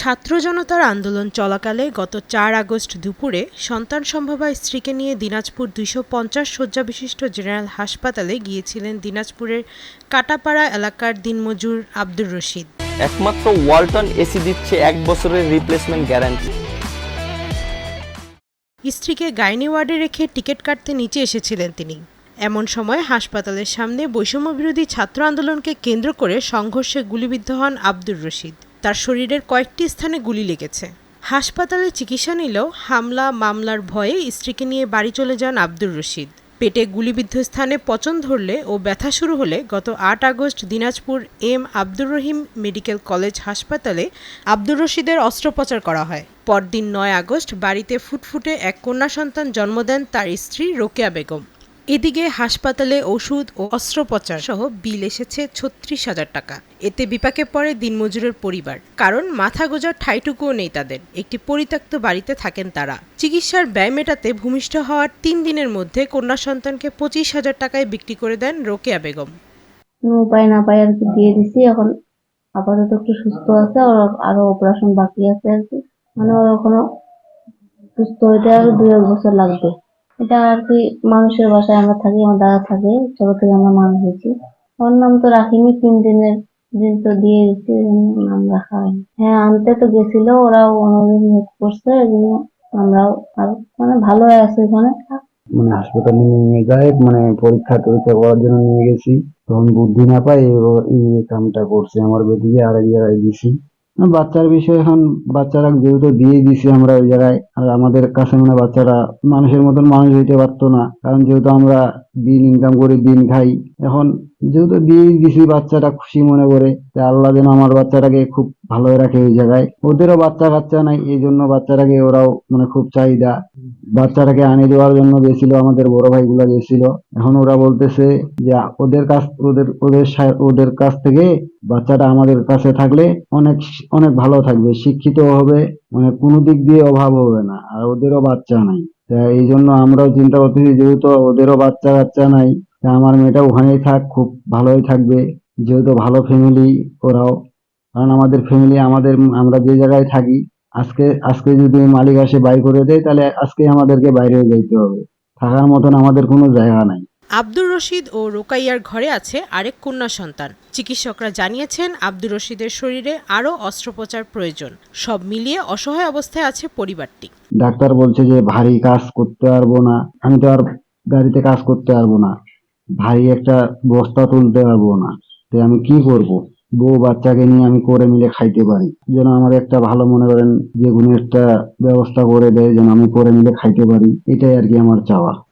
ছাত্র জনতার আন্দোলন চলাকালে গত চার আগস্ট দুপুরে সন্তান সম্ভবা স্ত্রীকে নিয়ে দিনাজপুর দুইশো পঞ্চাশ শয্যা বিশিষ্ট জেনারেল হাসপাতালে গিয়েছিলেন দিনাজপুরের কাটাপাড়া এলাকার দিনমজুর আব্দুর রশিদ। একমাত্র ওয়ালটন এসি দিচ্ছে এক বছরের রিপ্লেসমেন্ট গ্যারান্টি স্ত্রীকে গাইনি ওয়ার্ডে রেখে টিকিট কাটতে নিচে এসেছিলেন তিনি। এমন সময় হাসপাতালের সামনে বৈষম্যবিরোধী ছাত্র আন্দোলনকে কেন্দ্র করে সংঘর্ষে গুলিবিদ্ধ হন আব্দুর রশিদ। তার শরীরের কয়েকটি স্থানে গুলি লেগেছে। হাসপাতালে চিকিৎসা নিলেও হামলা, মামলার ভয়ে স্ত্রীকে নিয়ে বাড়ি চলে যান আব্দুর রশিদ। পেটে গুলিবিদ্ধ স্থানে পচন ধরলে ও ব্যথা শুরু হলে গত আট August Dinajpur M Abdur Rahim medical college হাসপাতালে আব্দুর রশিদের অস্ত্রোপচার করা হয়। পরদিন নয় আগস্ট বাড়িতে ফুটফুটে এক কন্যা সন্তান জন্ম দেন তার স্ত্রী রোকেয়া বেগম। এদিকে হাসপাতালে ওষুধ ও অস্ত্রোপচার সহ বিল এসেছে ছত্রিশ হাজার টাকা। এতে বিপাকে পড়ে দিনমজুরের পরিবার। কারণ মাথা গোজার ঠাইটুকুও নেই তাদের। একটি পরিত্যক্ত বাড়িতে থাকেন তারা। চিকিৎসার ব্যয় মেটাতে ভূমিষ্ঠ হওয়ার তিন দিনের মধ্যে কন্যা সন্তানকে পঁচিশ হাজার টাকায় বিক্রি করে দেন রোকেয়া বেগম। উপায় না পাই আর কি দিয়ে দিছি। এখন আপাতত একটু সুস্থ আছে। ওর আরও অপারেশন বাকি আছে আর কি। মানে ওর এখনও সুস্থ হইতে আরও দুই এক বছর লাগবে। এটা আর কি মানুষের বাসায় আমরা থাকি, আমার দাদা থাকে, ছোট থেকে আমরা মানুষ হয়েছি ওর নাম তো রাখিনি, তিন দিনের দিন তো দিয়ে দিচ্ছি নাম রাখা হয়নি। হ্যাঁ আনতে তো গেছিল, ওরাও অন্যদিন হেল্প করছে এই আমরাও আর মানে ভালো আছে ওখানে মানে হাসপাতালে নিয়ে যায় মানে পরীক্ষা টরীক্ষা করার জন্য নিয়ে গেছি। তখন বুদ্ধি না পাই এই কামটা করছে, আমার আরেক জায়গায় দিছি আর বাচ্চার বিষয় এখন বাচ্চারা যেহেতু দিয়ে দিছি আমরা ওই জায়গায়, আর আমাদের কাছে মানে বাচ্চারা মানুষের মতন মানুষ হইতে পারতো না। কারণ যেহেতু আমরা দিন ইনকাম করে, দিন খাই, এখন যেহেতু দিয়ে দিছি বাচ্চাটা খুশি মনে করে যে আল্লাহ যেন আমার বাচ্চাটাকে খুব ভালো রাখে ওই জায়গায়। ওদেরও বাচ্চা কাচ্চা নাই, এই জন্য বাচ্চাটাকে ওরাও মানে খুব চাহিদা। বাচ্চাটাকে আনে দেওয়ার জন্য গেছিল, আমাদের বড় ভাইগুলা গেছিল। এখন ওরা বলতেছে যে, ওদের কাছ, ওদের ওদের ওদের কাছ থেকে বাচ্চাটা আমাদের কাছে থাকলে অনেক অনেক ভালো থাকবে, শিক্ষিত হবে মানে কোনো দিক দিয়ে অভাব হবে না, আর ওদেরও বাচ্চা নাই। তা এই জন্য আমরাও চিন্তা করতেছি, যেহেতু ওদেরও বাচ্চা কাচ্চা নাই, তা আমার মেয়েটা ওখানেই থাক, খুব ভালোই থাকবে, যেহেতু ভালো ফ্যামিলি ওরাও কারণ আমাদের ফ্যামিলি আমাদের আমরা যে জায়গায় থাকি আজকে আজকে যদি মালিক আসে বাই করে দেয় তাহলে আজকে আমাদেরকে বাইরে যাইতে হবে। থাকার মতন আমাদের কোনো জায়গা নাই। আব্দুর রশিদ ও রোকাইয়ার ঘরে আছে আরেক কন্যা সন্তান। চিকিৎসকরা জানিয়েছেন আব্দুর রশিদের শরীরে আরও অস্ত্রোপচার প্রয়োজন। সব মিলিয়ে অসহায় অবস্থায় আছে পরিবারটি। ডাক্তার বলছে যে ভারী কাজ করতে পারব না। আমি তো আর গাড়িতে কাজ করতে পারব না। ভারী একটা বস্তা তুলতে পারব না। তো আমি কি করব? বউ বাচ্চাকে নিয়ে আমি করে মিলে খাইতে পারি। যেন আমার একটা ভালো মনে করেন যে কোনো একটা ব্যবস্থা করে দেয়, যেন আমি করে মিলে খাইতে পারি। এটাই আর কি আমার চাওয়া।